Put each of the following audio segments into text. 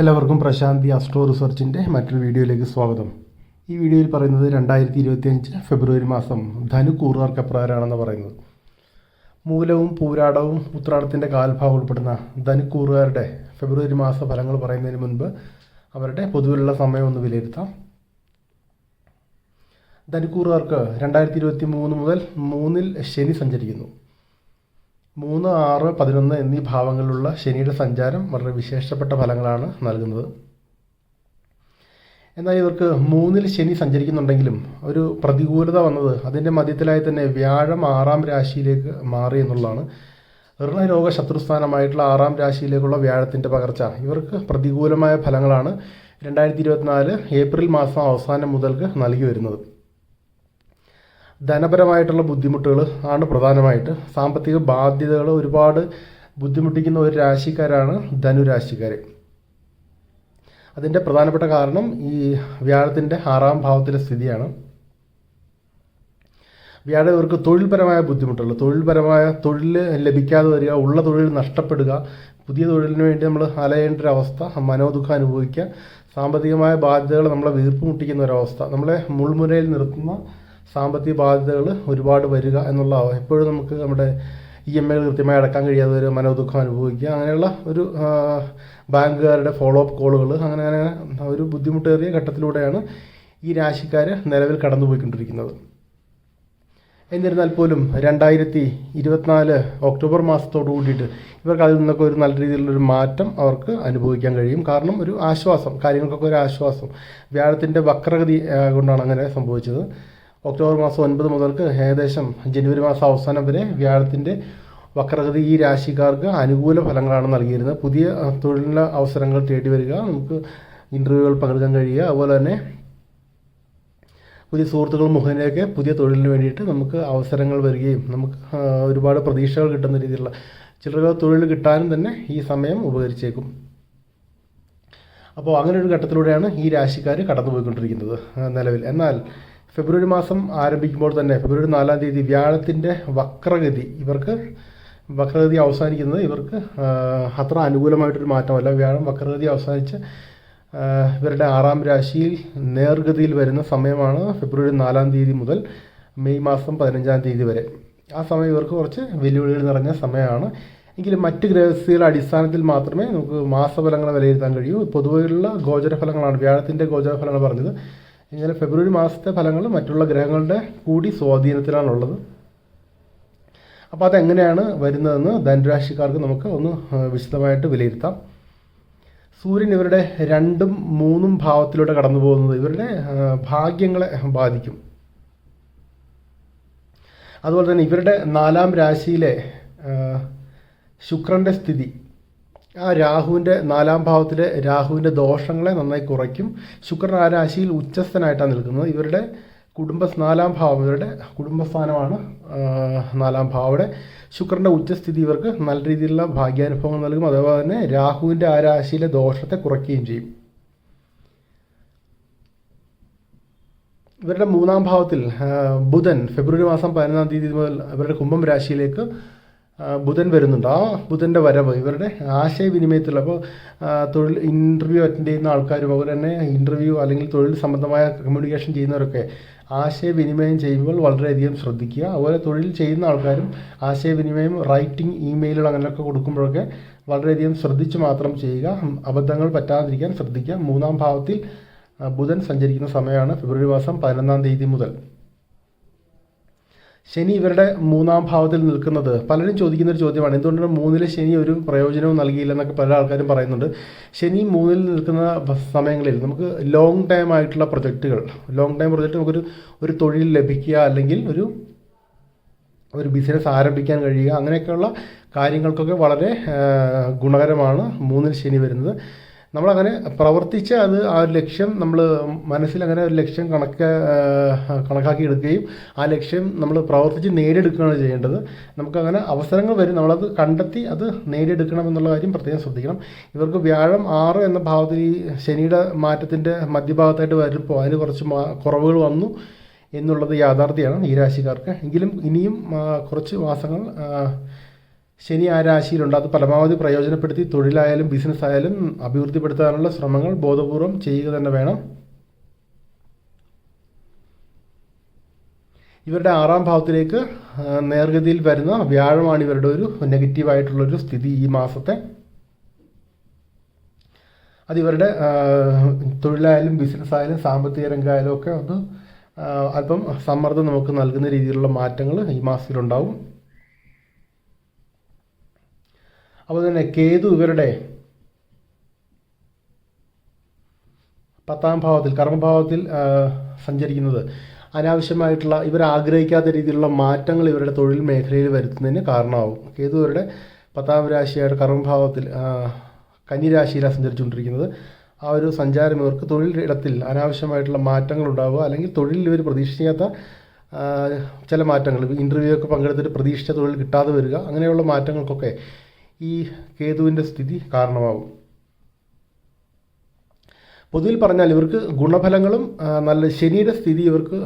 എല്ലാവർക്കും പ്രശാന്തി അസ്ട്രോ റിസർച്ചിന്റെ മറ്റൊരു വീഡിയോയിലേക്ക് സ്വാഗതം. ഈ വീഡിയോയിൽ പറയുന്നത് രണ്ടായിരത്തി ഇരുപത്തിയഞ്ച് ഫെബ്രുവരി മാസം ധനു കൂറുകാർക്ക് എപ്രകാരമാണെന്ന് പറയുന്നത്. മൂലവും പൂരാടവും ഉത്രാടത്തിന്റെ കാൽഭാഗം ഉൾപ്പെടുന്ന ധനുക്കൂറുകാരുടെ ഫെബ്രുവരി മാസ ഫലങ്ങൾ പറയുന്നതിന് മുൻപ് അവരുടെ പൊതുവിലുള്ള സമയം ഒന്ന് വിലയിരുത്താം. ധനുക്കൂറുകാർക്ക് രണ്ടായിരത്തി ഇരുപത്തി മൂന്ന് മുതൽ മൂന്നിൽ ശനി സഞ്ചരിക്കുന്നു. മൂന്ന് ആറ് പതിനൊന്ന് എന്നീ ഭാവങ്ങളിലുള്ള ശനിയുടെ സഞ്ചാരം വളരെ വിശേഷപ്പെട്ട ഫലങ്ങളാണ് നൽകുന്നത്. എന്നാൽ ഇവർക്ക് മൂന്നിൽ ശനി സഞ്ചരിക്കുന്നുണ്ടെങ്കിലും ഒരു പ്രതികൂലത വന്നത് അതിന്റെ മധ്യത്തിലായി തന്നെ വ്യാഴം ആറാം രാശിയിലേക്ക് മാറി എന്നുള്ളതാണ്. ഋണരോഗ ശത്രുസ്ഥാനമായിട്ടുള്ള ആറാം രാശിയിലേക്കുള്ള വ്യാഴത്തിന്റെ പകർച്ച. ഇവർക്ക് പ്രതികൂലമായ ഫലങ്ങളാണ് രണ്ടായിരത്തി ഇരുപത്തിനാല് ഏപ്രിൽ മാസം അവസാനം മുതൽക്ക് നൽകി വരുന്നത്. ധനപരമായിട്ടുള്ള ബുദ്ധിമുട്ടുകൾ ആണ് പ്രധാനമായിട്ട്. സാമ്പത്തിക ബാധ്യതകൾ ഒരുപാട് ബുദ്ധിമുട്ടിക്കുന്ന ഒരു രാശിക്കാരാണ് ധനുരാശിക്കാർ അതിന്റെ പ്രധാനപ്പെട്ട കാരണം ഈ വ്യാഴത്തിന്റെ ആറാം ഭാവത്തിലെ സ്ഥിതിയാണ്. വ്യാഴം ഇവർക്ക് തൊഴിൽപരമായ ബുദ്ധിമുട്ടുകൾ തൊഴിൽപരമായ തൊഴിൽ ലഭിക്കാതെ വരിക ഉള്ള തൊഴിൽ നഷ്ടപ്പെടുക പുതിയ തൊഴിലിന് വേണ്ടി നമ്മൾ അലയേണ്ട ഒരു അവസ്ഥ മനോദുഃഖം അനുഭവിക്കുക സാമ്പത്തികമായ ബാധ്യതകൾ നമ്മളെ വീർപ്പ് മുട്ടിക്കുന്ന ഒരവസ്ഥ നമ്മളെ മുൾമുരയിൽ നിർത്തുന്ന സാമ്പത്തിക ബാധ്യതകൾ ഒരുപാട് വരിക എന്നുള്ള എപ്പോഴും നമുക്ക് നമ്മുടെ ഇ എം ഐകൾ കൃത്യമായി അടക്കാൻ കഴിയാതെ ഒരു മനോദുഃഖം അനുഭവിക്കുക. അങ്ങനെയുള്ള ഒരു ബാങ്കുകാരുടെ ഫോളോ അപ്പ് കോളുകൾ അങ്ങനെ അങ്ങനെ ഒരു ബുദ്ധിമുട്ടേറിയ ഘട്ടത്തിലൂടെയാണ് ഈ രാശിക്കാർ നിലവിൽ കടന്നുപോയിക്കൊണ്ടിരിക്കുന്നത്. എന്നിരുന്നാൽ പോലും രണ്ടായിരത്തി ഇരുപത്തിനാല് ഒക്ടോബർ മാസത്തോടു കൂടിയിട്ട് ഇവർക്ക് അതിൽ നിന്നൊക്കെ ഒരു നല്ല രീതിയിലുള്ളൊരു മാറ്റം അവർക്ക് അനുഭവിക്കാൻ കഴിയും. കാരണം ഒരു ആശ്വാസം കാര്യങ്ങൾക്കൊക്കെ ഒരു ആശ്വാസം. വ്യാഴത്തിന്റെ വക്രഗതി കൊണ്ടാണ് അങ്ങനെ സംഭവിച്ചത്. ഒക്ടോബർ മാസം ഒൻപത് മുതൽക്ക് ഏകദേശം ജനുവരി മാസം അവസാനം വരെ വ്യാഴത്തിന്റെ വക്രഗതി ഈ രാശിക്കാർക്ക് അനുകൂല ഫലങ്ങളാണ് നൽകിയിരുന്നത്. പുതിയ തൊഴിലിന് അവസരങ്ങൾ തേടി വരിക നമുക്ക് ഇന്റർവ്യൂകൾ പങ്കെടുക്കാൻ കഴിയുക. അതുപോലെ തന്നെ പുതിയ സുഹൃത്തുക്കൾ മുഖേനയൊക്കെ പുതിയ തൊഴിലിന് വേണ്ടിയിട്ട് നമുക്ക് അവസരങ്ങൾ വരികയും നമുക്ക് ഒരുപാട് പ്രതീക്ഷകൾ കിട്ടുന്ന രീതിയിലുള്ള ചിലർക്ക് തൊഴിൽ കിട്ടാനും തന്നെ ഈ സമയം ഉപകരിച്ചേക്കും. അപ്പോൾ അങ്ങനെ ഒരു ഘട്ടത്തിലൂടെയാണ് ഈ രാശിക്കാർ കടന്നുപോയിക്കൊണ്ടിരിക്കുന്നത് നിലവിൽ. എന്നാൽ ഫെബ്രുവരി മാസം ആരംഭിക്കുമ്പോൾ തന്നെ ഫെബ്രുവരി നാലാം തീയതി വ്യാഴത്തിന്റെ വക്രഗതി. ഇവർക്ക് വക്രഗതി അവസാനിക്കുന്നത് ഇവർക്ക് അത്ര അനുകൂലമായിട്ടൊരു മാറ്റമല്ല. വ്യാഴം വക്രഗതി അവസാനിച്ച് ഇവരുടെ ആറാം രാശിയിൽ നേർഗതിയിൽ വരുന്ന സമയമാണ് ഫെബ്രുവരി നാലാം തീയതി മുതൽ മെയ് മാസം പതിനഞ്ചാം തീയതി വരെ. ആ സമയം ഇവർക്ക് കുറച്ച് വെല്ലുവിളികൾ നിറഞ്ഞ സമയമാണ്. എങ്കിലും മറ്റ് ഗ്രഹസ്ഥികളുടെ അടിസ്ഥാനത്തിൽ മാത്രമേ നമുക്ക് മാസഫലങ്ങൾ വിലയിരുത്താൻ കഴിയൂ. പൊതുവെയുള്ള ഗോചരഫലങ്ങളാണ് വ്യാഴത്തിന്റെ ഗോചരഫലങ്ങൾ പറഞ്ഞത്. ഇങ്ങനെ ഫെബ്രുവരി മാസത്തെ ഫലങ്ങൾ മറ്റുള്ള ഗ്രഹങ്ങളുടെ കൂടി സ്വാധീനത്തിലാണുള്ളത്. അപ്പോൾ അതെങ്ങനെയാണ് വരുന്നതെന്ന് ധനുരാശിക്കാർക്ക് നമുക്ക് ഒന്ന് വിശദമായിട്ട് വിലയിരുത്താം. സൂര്യൻ ഇവരുടെ രണ്ടും മൂന്നും ഭാവത്തിലൂടെ കടന്നു പോകുന്നത് ഇവരുടെ ഭാഗ്യങ്ങളെ ബാധിക്കും. അതുപോലെ തന്നെ ഇവരുടെ നാലാം രാശിയിലെ ശുക്രന്റെ സ്ഥിതി ആ രാഹുവിന്റെ നാലാം ഭാവത്തിലെ രാഹുവിന്റെ ദോഷങ്ങളെ നന്നായി കുറയ്ക്കും. ശുക്രൻ ആ രാശിയിൽ ഉച്ചസ്ഥനായിട്ടാണ് നിൽക്കുന്നത്. ഇവരുടെ കുടുംബ നാലാം ഭാവം ഇവരുടെ കുടുംബസ്ഥാനമാണ് നാലാം ഭാവം. അവിടെ ശുക്രന്റെ ഉച്ചസ്ഥിതി ഇവർക്ക് നല്ല രീതിയിലുള്ള ഭാഗ്യാനുഭവങ്ങൾ നൽകും. അതേപോലെ തന്നെ രാഹുവിന്റെ ആ രാശിയിലെ ദോഷത്തെ കുറയ്ക്കുകയും ചെയ്യും. ഇവരുടെ മൂന്നാം ഭാവത്തിൽ ബുധൻ ഫെബ്രുവരി മാസം പതിനൊന്നാം തീയതി മുതൽ ഇവരുടെ കുംഭം രാശിയിലേക്ക് ബുധൻ വരുന്നുണ്ട്. ആ ബുധന്റെ വരവ്. ഇവരുടെ ആശയവിനിമയത്തിൽ അപ്പോൾ തൊഴിൽ ഇന്റർവ്യൂ അറ്റൻഡ് ചെയ്യുന്ന ആൾക്കാർ പോലെ തന്നെ ഇന്റർവ്യൂ അല്ലെങ്കിൽ തൊഴിൽ സംബന്ധമായ കമ്മ്യൂണിക്കേഷൻ ചെയ്യുന്നവരൊക്കെ ആശയവിനിമയം ചെയ്യുമ്പോൾ വളരെയധികം ശ്രദ്ധിക്കുക. അതുപോലെ തൊഴിൽ ചെയ്യുന്ന ആൾക്കാരും ആശയവിനിമയം റൈറ്റിംഗ് ഇമെയിലുകൾ അങ്ങനെയൊക്കെ കൊടുക്കുമ്പോഴൊക്കെ വളരെയധികം ശ്രദ്ധിച്ച് മാത്രം ചെയ്യുക. അബദ്ധങ്ങൾ പറ്റാതിരിക്കാൻ ശ്രദ്ധിക്കുക. മൂന്നാം ഭാവത്തിൽ ബുധൻ സഞ്ചരിക്കുന്ന സമയമാണ് ഫെബ്രുവരി മാസം പതിനൊന്നാം തീയതി മുതൽ. ശനി ഇവരുടെ മൂന്നാം ഭാവത്തിൽ നിൽക്കുന്നത്. പലരും ചോദിക്കുന്ന ഒരു ചോദ്യമാണ്. എന്തുകൊണ്ടാണ് മൂന്നിലെ ശനി ഒരു പ്രയോജനവും നൽകിയില്ല എന്നൊക്കെ പല ആൾക്കാരും പറയുന്നുണ്ട്. ശനി മൂന്നിൽ നിൽക്കുന്ന സമയങ്ങളിൽ നമുക്ക് ലോങ് ടൈം ആയിട്ടുള്ള പ്രൊജക്റ്റുകൾ ലോങ് ടൈം പ്രൊജക്റ്റ് നമുക്കൊരു ഒരു തൊഴിൽ ലഭിക്കുക അല്ലെങ്കിൽ ഒരു ഒരു ബിസിനസ് ആരംഭിക്കാൻ കഴിയുക അങ്ങനെയൊക്കെയുള്ള കാര്യങ്ങൾക്കൊക്കെ വളരെ ഗുണകരമാണ് മൂന്നിൽ ശനി വരുന്നത്. നമ്മളങ്ങനെ പ്രവർത്തിച്ച് അത് ആ ഒരു ലക്ഷ്യം നമ്മൾ മനസ്സിൽ അങ്ങനെ ഒരു ലക്ഷ്യം കണക്ക കണക്കാക്കി എടുക്കുകയും ആ ലക്ഷ്യം നമ്മൾ പ്രവർത്തിച്ച് നേടിയെടുക്കുകയാണ് ചെയ്യേണ്ടത്. നമുക്കങ്ങനെ അവസരങ്ങൾ വരും. നമ്മളത് കണ്ടെത്തി അത് നേടിയെടുക്കണം എന്നുള്ള കാര്യം പ്രത്യേകം ശ്രദ്ധിക്കണം. ഇവർക്ക് വ്യാഴം ആറ് എന്ന ഭാവത്തിൽ ഈ ശനിയുടെ മാറ്റത്തിന്റെ മധ്യഭാഗത്തായിട്ട് വരുമ്പോൾ അതിന് കുറച്ച് കുറവുകൾ വന്നു എന്നുള്ളത് യാഥാർത്ഥ്യമാണ് ഈ രാശിക്കാർക്ക്. എങ്കിലും ഇനിയും കുറച്ച് മാസങ്ങൾ ശനി ആ രാശിയിലുണ്ട് അത് പരമാവധി പ്രയോജനപ്പെടുത്തി തൊഴിലായാലും ബിസിനസ് ആയാലും അഭിവൃദ്ധിപ്പെടുത്താനുള്ള ശ്രമങ്ങൾ ബോധപൂർവം ചെയ്യുക തന്നെ വേണം. ഇവരുടെ ആറാം ഭാവത്തിലേക്ക് നേർഗതിയിൽ വരുന്ന വ്യാഴമാണ് ഇവരുടെ ഒരു നെഗറ്റീവ് ആയിട്ടുള്ള ഒരു സ്ഥിതി ഈ മാസത്തെ. അത് ഇവരുടെ തൊഴിലായാലും ബിസിനസ് ആയാലും സാമ്പത്തിക രംഗമായാലും ഒക്കെ ഒന്ന് അല്പം സമ്മർദ്ദം നമുക്ക് നൽകുന്ന രീതിയിലുള്ള മാറ്റങ്ങൾ ഈ മാസത്തിലുണ്ടാവും. അപ്പോൾ തന്നെ കേതു ഇവരുടെ പത്താം ഭാവത്തിൽ കർമ്മഭാവത്തിൽ സഞ്ചരിക്കുന്നത്. അനാവശ്യമായിട്ടുള്ള ഇവർ ആഗ്രഹിക്കാത്ത രീതിയിലുള്ള മാറ്റങ്ങൾ ഇവരുടെ തൊഴിൽ മേഖലയിൽ വരുത്തുന്നതിന് കാരണമാവും. കേതു ഇവരുടെ പത്താം രാശിയായിട്ട് കർമ്മഭാവത്തിൽ കന്നിരാശിയിലാണ് സഞ്ചരിച്ചുകൊണ്ടിരിക്കുന്നത്. ആ ഒരു സഞ്ചാരം ഇവർക്ക് തൊഴിൽ ഇടത്തിൽ അനാവശ്യമായിട്ടുള്ള മാറ്റങ്ങൾ ഉണ്ടാവുക അല്ലെങ്കിൽ തൊഴിലിൽ ഇവർ പ്രതീക്ഷിക്കാത്ത ചില മാറ്റങ്ങൾ ഇന്റർവ്യൂ ഒക്കെ പങ്കെടുത്തിട്ട് പ്രതീക്ഷിച്ച തൊഴിൽ കിട്ടാതെ വരിക അങ്ങനെയുള്ള മാറ്റങ്ങൾക്കൊക്കെ ഈ കേതുവിന്റെ സ്ഥിതി കാരണമാവും പൊതുവിൽ പറഞ്ഞാൽ ഇവർക്ക് ഗുണഫലങ്ങളും നല്ല ശനിയുടെ സ്ഥിതി ഇവർക്ക്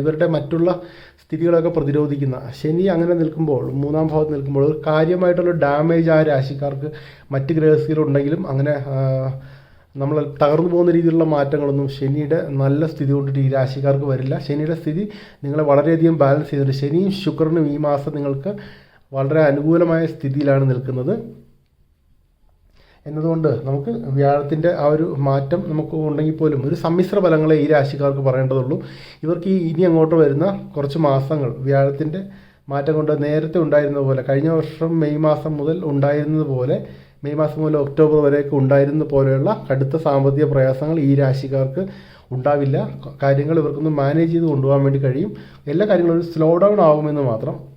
ഇവരുടെ മറ്റുള്ള സ്ഥിതികളൊക്കെ പ്രതിരോധിക്കുന്ന ശനി അങ്ങനെ നിൽക്കുമ്പോൾ മൂന്നാം ഭാവത്ത് നിൽക്കുമ്പോൾ ഒരു കാര്യമായിട്ടുള്ള ഡാമേജ് ആ രാശിക്കാർക്ക് മറ്റ് ഗ്രഹസ്ഥിതികളുണ്ടെങ്കിലും അങ്ങനെ നമ്മൾ തകർന്നു പോകുന്ന രീതിയിലുള്ള മാറ്റങ്ങളൊന്നും ശനിയുടെ നല്ല സ്ഥിതി കൊണ്ടിട്ട് ഈ രാശിക്കാർക്ക് വരില്ല. ശനിയുടെ സ്ഥിതി നിങ്ങളെ വളരെയധികം ബാലൻസ് ചെയ്തിട്ടുണ്ട്. ശനിയും ശുക്രനും ഈ മാസം നിങ്ങൾക്ക് വളരെ അനുകൂലമായ സ്ഥിതിയിലാണ് നിൽക്കുന്നത്. എന്നതുകൊണ്ട് നമുക്ക് വ്യാഴത്തിന്റെ ആ ഒരു മാറ്റം നമുക്ക് ഉണ്ടെങ്കിൽ പോലും ഒരു സമ്മിശ്ര ഫലങ്ങളെ ഈ രാശിക്കാർക്ക് പറയേണ്ടതുള്ളൂ. ഇവർക്ക് ഈ ഇനി അങ്ങോട്ട് വരുന്ന കുറച്ച് മാസങ്ങൾ വ്യാഴത്തിന്റെ മാറ്റം കൊണ്ട് നേരത്തെ ഉണ്ടായിരുന്ന പോലെ കഴിഞ്ഞ വർഷം മെയ് മാസം മുതൽ ഉണ്ടായിരുന്നത് പോലെ മെയ് മാസം മുതൽ ഒക്ടോബർ വരെയൊക്കെ ഉണ്ടായിരുന്ന പോലെയുള്ള കടുത്ത സാമ്പത്തിക പ്രയാസങ്ങൾ ഈ രാശിക്കാർക്ക് ഉണ്ടാവില്ല. കാര്യങ്ങൾ ഇവർക്കൊന്ന് മാനേജ് ചെയ്ത് കൊണ്ടുപോകാൻ വേണ്ടി കഴിയും. എല്ലാ കാര്യങ്ങളും ഒരു സ്ലോ ഡൗൺ ആകുമെന്ന് മാത്രം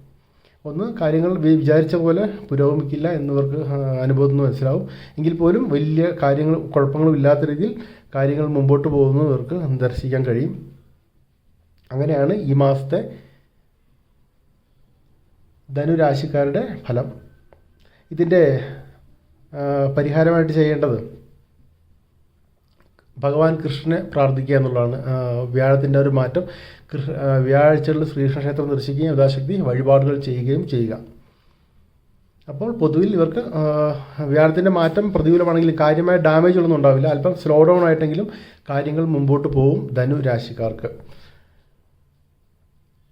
ഒന്ന് കാര്യങ്ങൾ വിചാരിച്ച പോലെ പുരോഗമിക്കില്ല എന്നിവർക്ക് അനുഭവത്തിൽ നിന്ന് മനസ്സിലാവും. എങ്കിൽ പോലും വലിയ കാര്യങ്ങൾ കുഴപ്പങ്ങളും ഇല്ലാത്ത രീതിയിൽ കാര്യങ്ങൾ മുമ്പോട്ട് പോകുന്നു ഇവർക്ക് ദർശിക്കാൻ കഴിയും. അങ്ങനെയാണ് ഈ മാസത്തെ ധനുരാശിക്കാരുടെ ഫലം. ഇതിന്റെ പരിഹാരമായിട്ട് ചെയ്യേണ്ടത് ഭഗവാൻ കൃഷ്ണനെ പ്രാർത്ഥിക്കുക എന്നുള്ളതാണ് വ്യാഴത്തിന്റെ ഒരു മാറ്റം. കൃഷ്ണ വ്യാഴാഴ്ചകളിൽ ശ്രീകൃഷ്ണ ക്ഷേത്രം ദർശിക്കുകയും യഥാശക്തി വഴിപാടുകൾ ചെയ്യുകയും ചെയ്യുക. അപ്പോൾ പൊതുവിൽ ഇവർക്ക് വ്യാഴത്തിന്റെ മാറ്റം പ്രതികൂലമാണെങ്കിലും കാര്യമായ ഡാമേജ് ഒന്നും ഉണ്ടാവില്ല. അല്പം സ്ലോ ഡൗൺ ആയിട്ടെങ്കിലും കാര്യങ്ങൾ മുമ്പോട്ട് പോകും ധനു രാശിക്കാർക്ക്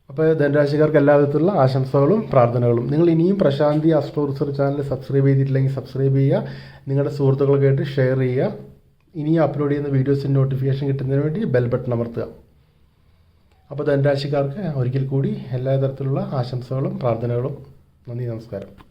അപ്പോൾ ധനുരാശിക്കാർക്ക് എല്ലാ വിധത്തിലുള്ള ആശംസകളും പ്രാർത്ഥനകളും. നിങ്ങൾ ഇനിയും Prashanti astro research channel subscribe ചെയ്തിട്ടില്ലെങ്കിൽ സബ്സ്ക്രൈബ് ചെയ്യുക. നിങ്ങളുടെ സുഹൃത്തുക്കൾക്കായിട്ട് ഷെയർ ചെയ്യുക. ഇനിയും അപ്ലോഡ് ചെയ്യുന്ന വീഡിയോസിന്റെ നോട്ടിഫിക്കേഷൻ കിട്ടുന്നതിന് വേണ്ടി ബെൽ ബട്ടൺ അമർത്തുക. അപ്പോൾ ധനരാശിക്കാർക്ക് ഒരിക്കൽ കൂടി എല്ലാ തരത്തിലുള്ള ആശംസകളും പ്രാർത്ഥനകളും. നന്ദി നമസ്കാരം.